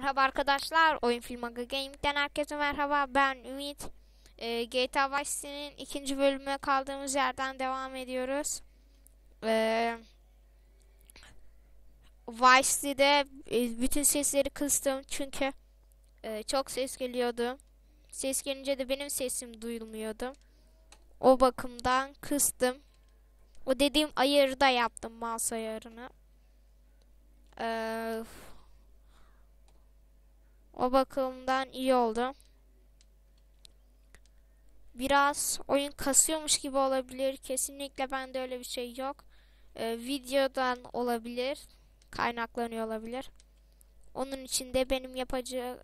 Merhaba arkadaşlar. Oyun Film Aga Gaming'den herkese merhaba. Ben Ümit. Ee, GTA Vice City'nin ikinci bölümüne kaldığımız yerden devam ediyoruz. Ee, Vice City'de e, bütün sesleri kıstım çünkü e, çok ses geliyordu. Ses gelince de benim sesim duyulmuyordu. O bakımdan kıstım. O dediğim ayarı da yaptım mouse ayarını. Eee o bakımdan iyi oldu. Biraz oyun kasıyormuş gibi olabilir. Kesinlikle bende öyle bir şey yok. Ee, videodan olabilir. Kaynaklanıyor olabilir. Onun için de benim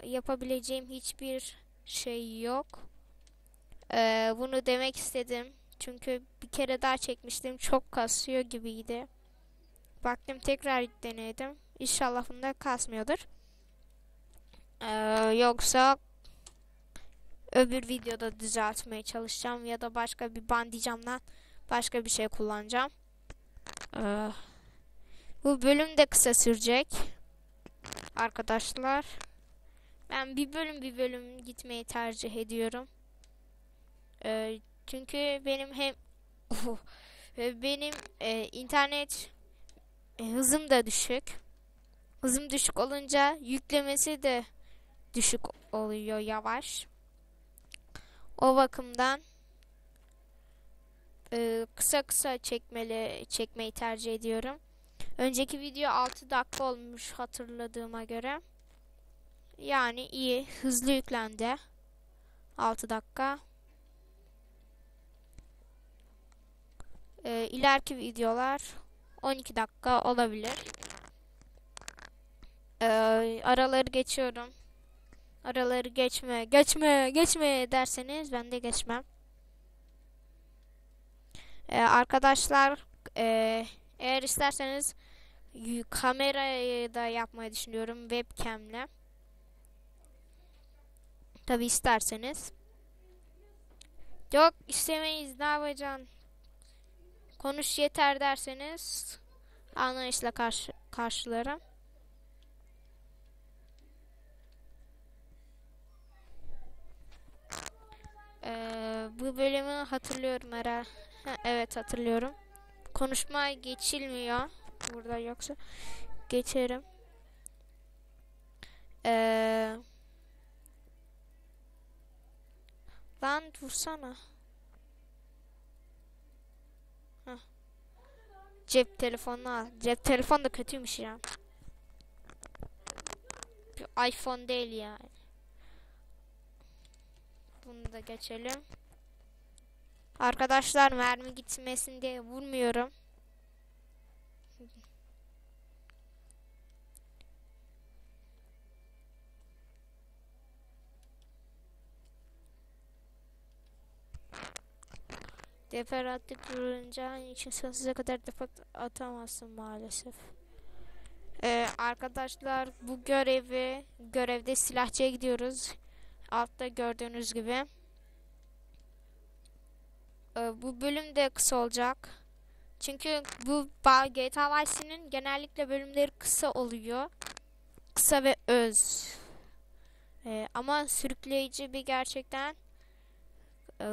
yapabileceğim hiçbir şey yok. Ee, bunu demek istedim. Çünkü bir kere daha çekmiştim. Çok kasıyor gibiydi. Baktım tekrar denedim. İnşallah bunda kasmıyordur. Ee, yoksa öbür videoda düzeltmeye çalışacağım ya da başka bir bandicamdan başka bir şey kullanacağım. Ee, bu bölüm de kısa sürecek. Arkadaşlar. Ben bir bölüm bir bölüm gitmeyi tercih ediyorum. Ee, çünkü benim hem benim e, internet e, hızım da düşük. Hızım düşük olunca yüklemesi de düşük oluyor yavaş. O bakımdan e, kısa kısa çekmeli çekmeyi tercih ediyorum. Önceki video 6 dakika olmuş hatırladığıma göre. Yani iyi, hızlı yüklendi. 6 dakika. E, ileriki videolar 12 dakika olabilir. E, araları geçiyorum araları geçme, geçme, geçme derseniz ben de geçmem. Ee, arkadaşlar e, eğer isterseniz kamerayı da yapmayı düşünüyorum webcamle. Tabi isterseniz. Yok istemeyiz ne yapacaksın? Konuş yeter derseniz anlayışla karşı, karşılarım. Ee, hatırlıyorum ara. evet hatırlıyorum. Konuşma geçilmiyor. Burada yoksa geçerim. Ee, lan vursana. Heh. Cep telefonunu al. Cep telefon da kötüymüş ya. Bir iPhone değil yani. Bunu da geçelim. Arkadaşlar mermi gitmesin diye vurmuyorum. Defer attık vurunca için sonsuza kadar defa atamazsın maalesef. Ee, arkadaşlar bu görevi görevde silahçıya gidiyoruz. Altta gördüğünüz gibi. Ee, bu bölüm de kısa olacak. Çünkü bu GTA Vice City'nin genellikle bölümleri kısa oluyor. Kısa ve öz. Ee, ama sürükleyici bir gerçekten. Ee,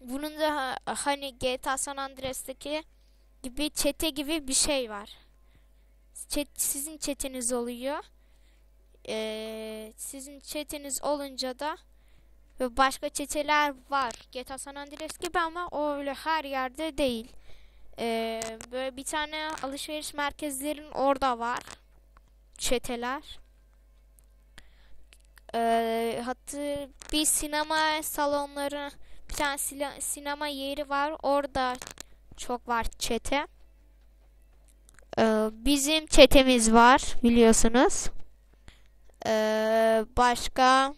bunun da hani GTA San Andreas'taki gibi çete gibi bir şey var. Çet, sizin çeteniz oluyor e, sizin çeteniz olunca da ve başka çeteler var. GTA San Andreas gibi ama o öyle her yerde değil. E, böyle bir tane alışveriş merkezlerin orada var. Çeteler. E, hatta bir sinema salonları bir tane sinema yeri var. Orada çok var çete. Ee, bizim çetemiz var biliyorsunuz. Ee, başka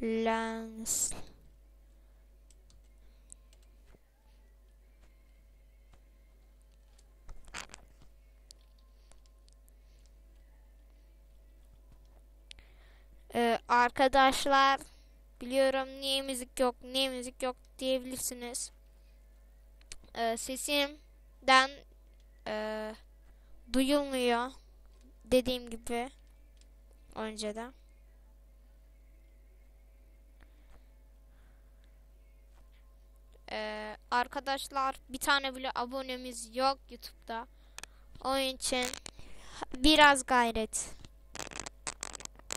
lens Ee, arkadaşlar biliyorum niye müzik yok niye müzik yok diyebilirsiniz. Ee, sesimden e, duyulmuyor. Dediğim gibi önceden. Ee, arkadaşlar bir tane bile abonemiz yok YouTube'da. Onun için biraz gayret.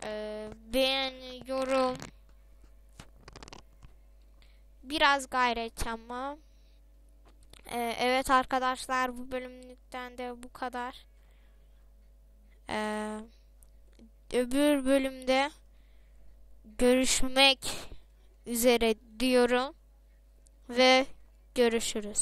Ee, beğen, yorum. Biraz gayret ama. Ee, evet arkadaşlar bu bölümlükten de bu kadar. Ee, öbür bölümde görüşmek üzere diyorum ve görüşürüz.